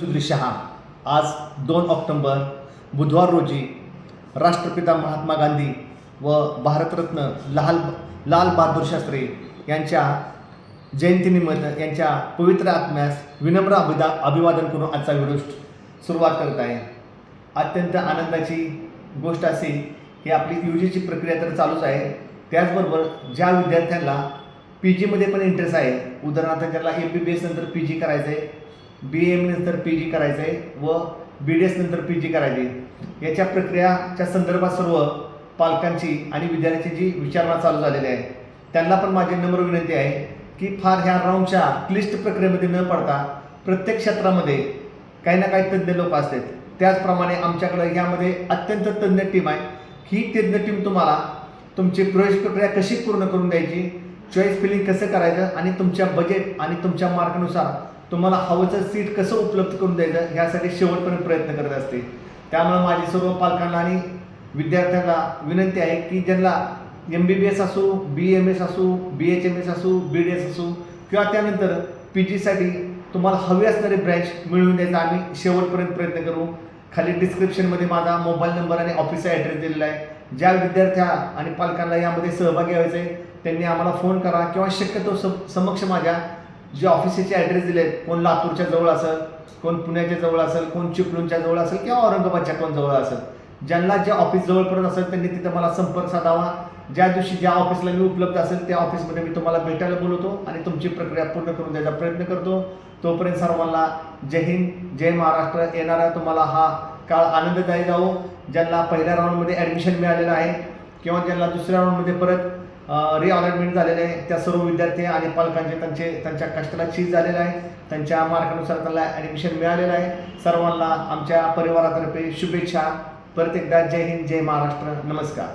सुधीर शहा आज दोन ऑक्टोंबर बुधवार रोजी राष्ट्रपिता महात्मा गांधी व भारतरत्न लाल लाल बहादूर शास्त्री यांच्या जयंतीनिमित्त यांच्या पवित्र आत्म्यास विनम्र अभिदा अभिवादन करून आजचा व्हिडिओ सुरुवात करत आहे. अत्यंत आनंदाची गोष्ट अशी की आपली यू जीची प्रक्रिया तर चालूच आहे. त्याचबरोबर ज्या विद्यार्थ्यांना पी जीमध्ये पण इंटरेस्ट आहे उदाहरणार्थ त्याला एम बी बी एस नंतर पी जी करायचं आहे बी एम नंतर पी जी करायचं आहे व बी डी एस नंतर पी जी करायची आहे. याच्या प्रक्रियाच्या संदर्भात सर्व पालकांची आणि विद्यार्थ्यांची जी विचारणा चालू झालेली आहे त्यांना पण माझी नम्र विनंती आहे की फार ह्या राऊंडच्या क्लिष्ट प्रक्रियेमध्ये न पडता प्रत्येक क्षेत्रामध्ये काही ना काही तज्ज्ञ लोक असतात त्याचप्रमाणे आमच्याकडे यामध्ये अत्यंत तज्ज्ञ टीम आहे ही तज्ज्ञ टीम तुम्हाला तुमची प्रवेश प्रक्रिया कशी पूर्ण करून द्यायची चॉईस फिलिंग कसं करायचं आणि तुमच्या बजेट आणि तुमच्या मार्कनुसार तुम्हाला हवंचं सीट कसं उपलब्ध करून द्यायचं ह्यासाठी शेवटपर्यंत प्रयत्न करत असते. त्यामुळे माझी सर्व पालकांना आणि विद्यार्थ्यांना विनंती आहे की ज्यांना एम बी बी एस असो बी एम एस असो बी एच एम एस असो बी डी एस असो किंवा त्यानंतर पी जीसाठी तुम्हाला हवी असणारी ब्रँच मिळवून द्यायचा आम्ही शेवटपर्यंत प्रयत्न करू. खाली डिस्क्रिप्शनमध्ये माझा मोबाईल नंबर आणि ऑफिसचा ॲड्रेस दिलेला आहे. ज्या विद्यार्थ्या आणि पालकांना यामध्ये सहभागी व्हायचं आहे त्यांनी आम्हाला फोन करा किंवा शक्यतो सम समक्ष माझ्या जे ऑफिसचे ॲड्रेस दिले आहेत कोण लातूरच्या जवळ असेल कोण पुण्याच्या जवळ असेल कोण चिपळूणच्या जवळ असेल किंवा औरंगाबादच्या कोण जवळ असेल ज्यांना ज्या ऑफिस जवळपर्यंत असेल त्यांनी तिथं मला संपर्क साधावा. ज्या दिवशी ज्या ऑफिसला मी उपलब्ध असेल त्या ऑफिसमध्ये मी तुम्हाला भेटायला बोलवतो आणि तुमची प्रक्रिया पूर्ण करून द्यायचा प्रयत्न करतो. तोपर्यंत सर्वांना जय हिंद जय महाराष्ट्र येणारा तुम्हाला हा काळ आनंददायी जावो. ज्यांना पहिल्या राऊंडमध्ये ॲडमिशन मिळालेलं आहे किंवा ज्यांना दुसऱ्या राऊंडमध्ये परत रिअलाइनमेंट झालेले आहे. त्या सर्व विद्यार्थी आणि पालकांचे त्यांचे त्यांच्या कष्टाला चीज झालेलं आहे. त्यांच्या मार्कानुसार त्यांना ॲडमिशन मिळालेलं आहे. सर्वांना आमच्या परिवारातर्फे शुभेच्छा. परत एकदा जय हिंद जय महाराष्ट्र. नमस्कार.